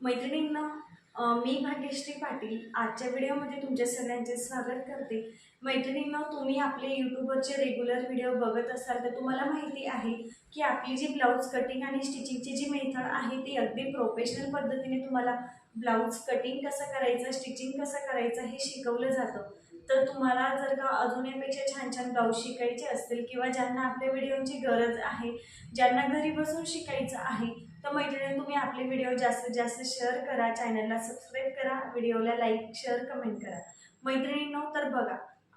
मैत्रिणींना मी भाग्यश्री पाटील आजच्या व्हिडिओमध्ये तुमच्या सगळ्यांचे स्वागत करते. मैत्रिणींना तुम्ही आपले यूट्यूबवरचे रेग्युलर व्हिडिओ बघत असाल तर तुम्हाला माहिती आहे की आपली जी ब्लाऊज कटिंग आणि स्टिचिंगची जी मेथड आहे ती अगदी प्रोफेशनल पद्धतीने तुम्हाला ब्लाऊज कटिंग कसं करायचं स्टिचिंग कसं करायचं हे शिकवलं जातं. तर तुम्हाला जर का अजून यापेक्षा छान छान ब्लाऊज शिकायचे असतील किंवा ज्यांना आपल्या व्हिडिओची गरज आहे ज्यांना घरी बसून शिकायचं आहे तर मैत्रिणी तुम्ही आपले व्हिडिओ जास्तीत जास्त शेअर करा. चॅनलला सबस्क्राईब करा. व्हिडिओला लाईक शेअर कमेंट करा. मैत्रिणींनो तर बघा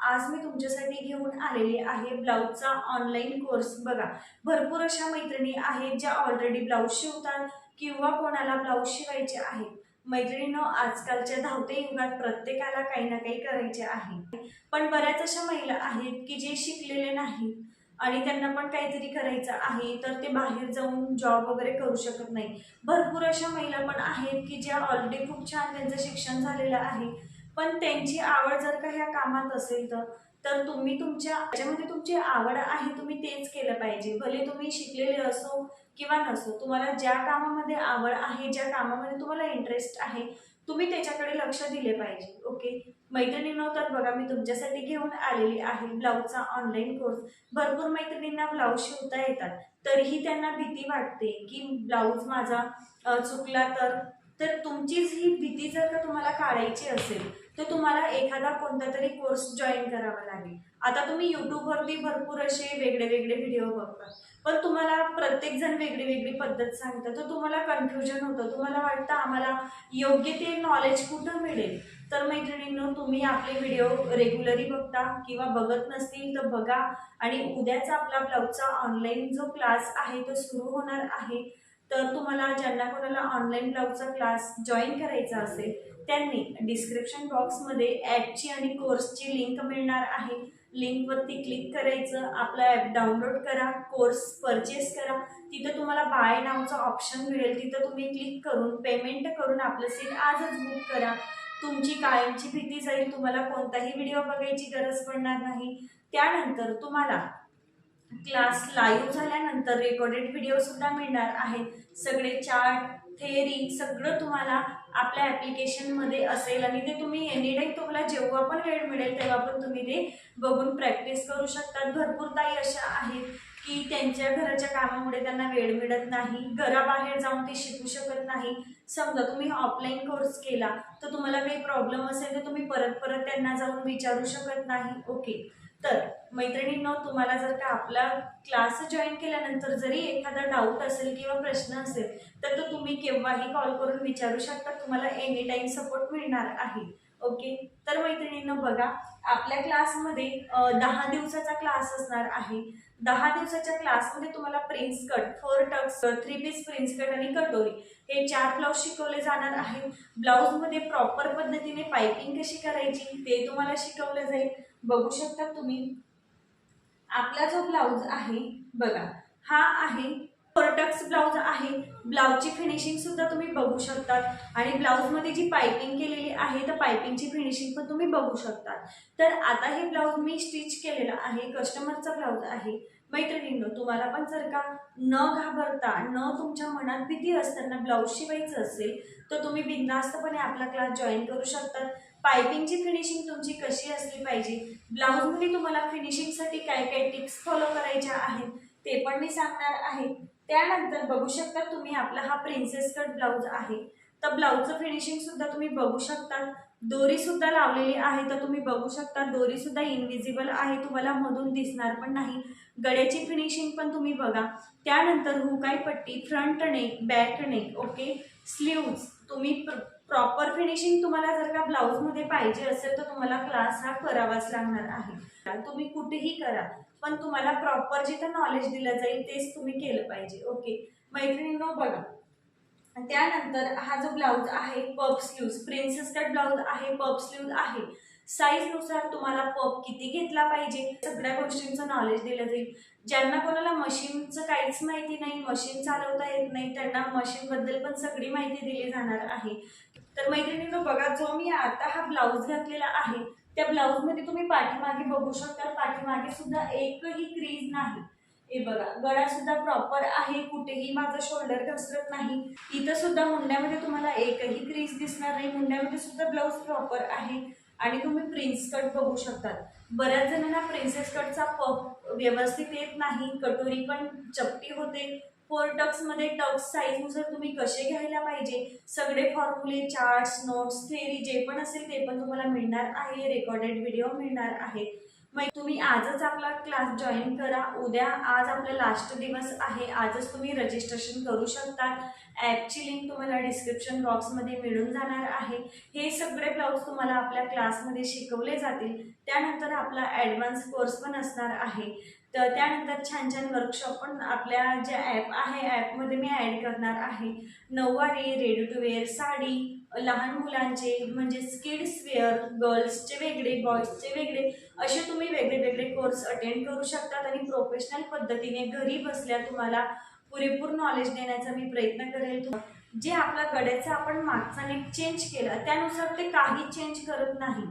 आज मी तुमच्यासाठी घेऊन आलेली आहे ब्लाऊजचा ऑनलाईन कोर्स बघा भरपूर अशा मैत्रिणी आहेत ज्या ऑलरेडी ब्लाऊज शिवतात किंवा कोणाला ब्लाऊज शिवायचे आहेत. मैत्रिणीनो आजकालच्या धावते युगात प्रत्येकाला काही ना काही करायचे आहे. पण बऱ्याच अशा महिला आहेत की जे शिकलेले नाहीत. आणि त्यांना पण काहीतरी करायचं आहे तर ते बाहेर जाऊन जॉब वगैरे करू शकत नाही. भरपूर अशा महिला पण आहेत की ज्या ऑलरेडी खूप छान त्यांचं शिक्षण झालेलं आहे. पण त्यांची आवड जर का ह्या कामात असेल तर तर तुम्ही तुमच्या त्याच्यामध्ये तुमची आवड आहे तुम्ही तेच केलं पाहिजे. भले तुम्ही शिकलेले असो किंवा नसो तुम्हाला ज्या कामामध्ये आवड आहे ज्या कामामध्ये तुम्हाला इंटरेस्ट आहे तुम्ही त्याच्याकडे लक्ष दिले पाहिजे ओके? मैत्रिणींना तर बघा मी तुमच्यासाठी घेऊन आलेली आहे ब्लाऊजचा ऑनलाईन कोर्स भरपूर मैत्रिणींना ब्लाऊज शिवता येतात तरीही त्यांना भीती वाटते की ब्लाऊज माझा चुकला तर तर तुमचीच ही भीती जर का तुम्हाला काढायची असेल तर तुम्हाला एखादा कोणता तरी कोर्स जॉईन करावा लागेल. आता तुम्ही यूट्यूबवरती भरपूर असे वेगळे वेगळे व्हिडिओ बघता. पण तुम्हाला प्रत्येक जण वेगळी वेगळी पद्धत सांगतं. तर तुम्हाला कन्फ्युजन होतं. तुम्हाला वाटतं आम्हाला योग्य ते नॉलेज कुठं मिळेल? तर मैत्रिणींनो तुम्ही आपले व्हिडिओ रेग्युलरी बघता किंवा बघत नसतील तर बघा. आणि उद्याच आपला ब्लाऊजचा ऑनलाईन जो क्लास आहे तो सुरू होणार आहे. तर तुम्हाला ज्यांना कोणाला ऑनलाईन ब्लाऊजचा क्लास जॉईन करायचा असेल त्यांनी डिस्क्रिप्शन बॉक्समध्ये ॲपची आणि कोर्सची लिंक मिळणार आहे. लिंकवरती क्लिक करायचं आपला ॲप डाउनलोड करा कोर्स परचेस करा. तिथं तुम्हाला बाय नावचं ऑप्शन मिळेल. तिथं तुम्ही क्लिक करून पेमेंट करून आपलं सीट आजच बुक करा. तुमची कायमची भीती जाईल. तुम्हाला कोणताही व्हिडिओ बघायची गरज पडणार नाही. त्यानंतर तुम्हाला क्लास लाईव्ह झाल्यानंतर रेकॉर्डेड व्हिडिओ सुद्धा मिळणार आहेत. सगळे चार्ट थेअरी सगळं तुम्हाला आपल्या ॲप्लिकेशनमध्ये असेल आणि ते तुम्ही एनी टाईम तुम्हाला जेव्हा पण वेळ मिळेल तेव्हा पण तुम्ही ते बघून प्रॅक्टिस करू शकतात. भरपूर ताई अशा आहेत की त्यांच्या घराच्या कामामुळे त्यांना वेळ मिळत नाही घराबाहेर जाऊन ते शिकू शकत नाही. समजा तुम्ही ऑफलाईन कोर्स केला तर तुम्हाला काही प्रॉब्लेम असेल तर तुम्ही परत परत त्यांना जाऊन विचारू शकत नाही. ओके तर मैत्रिणींनो तुम्हाला जर का आपला क्लास जॉईन केल्यानंतर जरी एखादा डाऊट असेल किंवा प्रश्न असेल तर तो तुम्ही केव्हाही कॉल करून विचारू शकता. तुम्हाला एनी टाईम सपोर्ट मिळणार आहे. ओके तर मैत्रिणींनो बघा आपल्या क्लासमध्ये दहा दिवसाचा क्लास असणार आहे. दहा दिवसाच्या क्लासमध्ये तुम्हाला prince cut four tucks three piece prince cut आणि कटोरी हे चार ब्लाऊज शिकवले जाणार आहेत. ब्लाऊजमध्ये प्रॉपर पद्धतीने पायपिंग कशी करायची ते तुम्हाला शिकवलं जाईल. बघू शकता तुम्ही. आपला जो ब्लाऊज आहे बघा हा आहे पर्टक्स ब्लाऊज आहे. ब्लाऊजची फिनिशिंग सुद्धा तुम्ही बघू शकतात. आणि ब्लाऊजमध्ये जी पायपिंग केलेली आहे तर पायपिंगची फिनिशिंग पण तुम्ही बघू शकतात. तर आता हे ब्लाऊज मी स्टिच केलेला आहे कस्टमरचा ब्लाऊज आहे. मैत्रिणींनो तुम्हाला पण जर का न घाबरता न तुमच्या मनात भीती असताना ब्लाऊज शिवायचं असेल तर तुम्ही बिनधास्तपणे आपला क्लास जॉईन करू शकतात. पायपिंगची फिनिशिंग तुमची कशी असली पाहिजे? ब्लाऊजमध्ये तुम्हाला फिनिशिंगसाठी काय काय टिप्स फॉलो करायच्या आहेत ते पण मी सांगणार आहे. त्यानंतर बघू शकता तुम्ही आपला हा प्रिन्सेस कट ब्लाऊज आहे. तर ब्लाऊजचं फिनिशिंग सुद्धा तुम्ही बघू शकता. दोरी सुद्धा लावलेली आहे तर तुम्ही बघू शकता. दोरी सुद्धा इनविजिबल आहे तुम्हाला मधून दिसणार पण नाही. गड्याची फिनिशिंग पण तुम्ही बघा. त्यानंतर हुकाई पट्टी front neck back neck okay sleeves तुम्ही प्रॉपर फिनिशिंग तुम्हाला जर का ब्लाऊजमध्ये पाहिजे असेल तर तुम्हाला क्लास हा करावाच लागणार आहे. तुम्ही कुठेही करा पण तुम्हाला प्रॉपर जिथं नॉलेज दिलं जाईल तेच तुम्ही केलं पाहिजे. ओके मैत्रिणींनो बघा. त्यानंतर हा जो ब्लाऊज आहे पप स्लीव्ज प्रिन्सेस कट ब्लाऊज आहे पप स्लीव्ज आहे. साईजनुसार तुम्हाला पप किती घेतला पाहिजे सगळ्या गोष्टींचं नॉलेज दिलं जाईल. ज्यांना कोणाला मशीनचं काहीच माहिती नाही मशीन चालवता येत नाही त्यांना मशीनबद्दल पण सगळी माहिती दिली जाणार आहे. तर मैत्रिणींनो बघा जो मी आता हा ब्लाऊज घातलेला आहे त्या ब्लाऊजमध्ये तुम्ही पाठीमागे बघू शकता पाठीमागे सुद्धा एकही क्रीज नाही. हे बघा गळा सुद्धा प्रॉपर आहे कुठेही माझं शोल्डर घसरत नाही. इथं सुद्धा मुंड्यामध्ये तुम्हाला एकही क्रीज दिसणार नाही. मुंड्यामध्ये सुद्धा ब्लाऊज प्रॉपर आहे. आणि तुम्ही प्रिन्स कट बघू शकतात. बऱ्याच जणांना प्रिन्सेस कटचा पप व्यवस्थित येत नाही. कटोरी पण चपटी होते. फोर टक्समध्ये टक्स साईजनुसार तुम्ही कसे घ्यायला पाहिजे? सगळे फॉर्म्युले चार्ट्स नोट्स थेरी जे पण असेल ते पण तुम्हाला मिळणार आहे. रेकॉर्डेड व्हिडिओ मिळणार आहे. मग तुम्ही आजच आपला क्लास जॉईन करा. उद्या आज आपला लास्ट दिवस आहे. आजच तुम्ही रजिस्ट्रेशन करू शकता ॲपची लिंक तुम्हाला डिस्क्रिप्शन बॉक्समध्ये मिळून जाणार आहे. हे सगळे ब्लाऊज तुम्हाला आपल्या क्लासमध्ये शिकवले जातील. त्यानंतर आपला ॲडव्हान्स कोर्स पण असणार आहे. तर त्यानंतर छान छान वर्कशॉप पण आपल्या ज्या ॲप आहे ॲपमध्ये मी ॲड करणार आहे. नऊवारी रेडी टू वेअर साडी लहान मुलांचे म्हणजे किड्स वेअर गर्ल्सचे वेगळे बॉईजचे वेगळे असे तुम्ही कोर्स अटेंड करू शकतात आणि प्रोफेशनल पद्धतीने घरी बसल्या तुम्हाला पुरेपूर नॉलेज देण्याचा मी प्रयत्न करेल. जे आपला गड्याचा आपण मागचा नेक चेंज केला त्यानुसार ते काही चेंज करत नाही.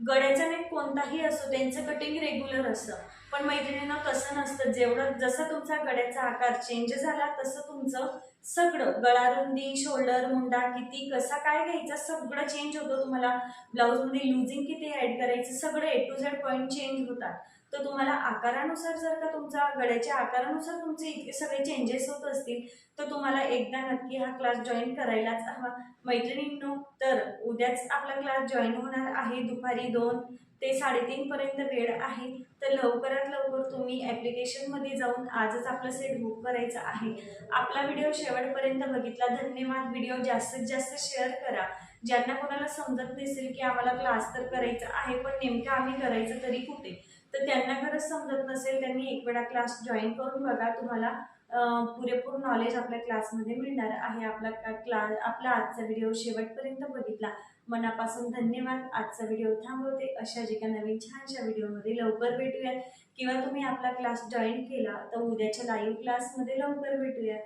गड्याचा नेक कोणताही असो त्यांचं कटिंग रेग्युलर असतं पण मैत्रिणींना तसं नसतं. जेवढं जसं तुमचा गड्याचा आकार चेंज झाला तसं तुमचं सगळं गळारुंदी शोल्डर मुंडा किती कसा काय घ्यायचा सगळं चेंज होतं तुम्हाला. ब्लाऊजमध्ये लुझिंग किती ॲड करायचं सगळं A to Z point change होतात. तर तुम्हाला आकारानुसार जर का तुमचा गळ्याच्या आकारानुसार तुमचे इतके सगळे चेंजेस होत असतील तर तुम्हाला एकदा नक्की हा क्लास जॉईन करायलाच हवा. मैत्रिणींनो तर उद्याच आपला क्लास जॉईन होणार आहे. दुपारी दोन ते साडेतीनपर्यंत वेळ आहे. तर लवकरात लवकर तुम्ही ॲप्लिकेशनमध्ये जाऊन आजच आपलं सेट बुक करायचं आहे. आपला व्हिडिओ शेवटपर्यंत बघितला. धन्यवाद. व्हिडिओ जास्तीत जास्त शेअर करा. ज्यांना कोणाला समजत नसेल की आम्हाला क्लास तर करायचा आहे पण नेमकं आम्ही करायचं तरी कुठे? तर त्यांना खरंच समजत नसेल त्यांनी एक वेळा क्लास जॉईन करून बघा तुम्हाला पुरेपूर नॉलेज आपल्या क्लासमध्ये मिळणार आहे. आपला क्लास आपला आजचा व्हिडिओ शेवटपर्यंत बघितला. मनापासून धन्यवाद. आजचा व्हिडिओ थांबवते. अशा जे काही नवीन छानशा व्हिडिओमध्ये लवकर भेटूयात. किंवा तुम्ही आपला क्लास जॉईन केला तर उद्याच्या लाईव्ह क्लासमध्ये लवकर भेटूयात.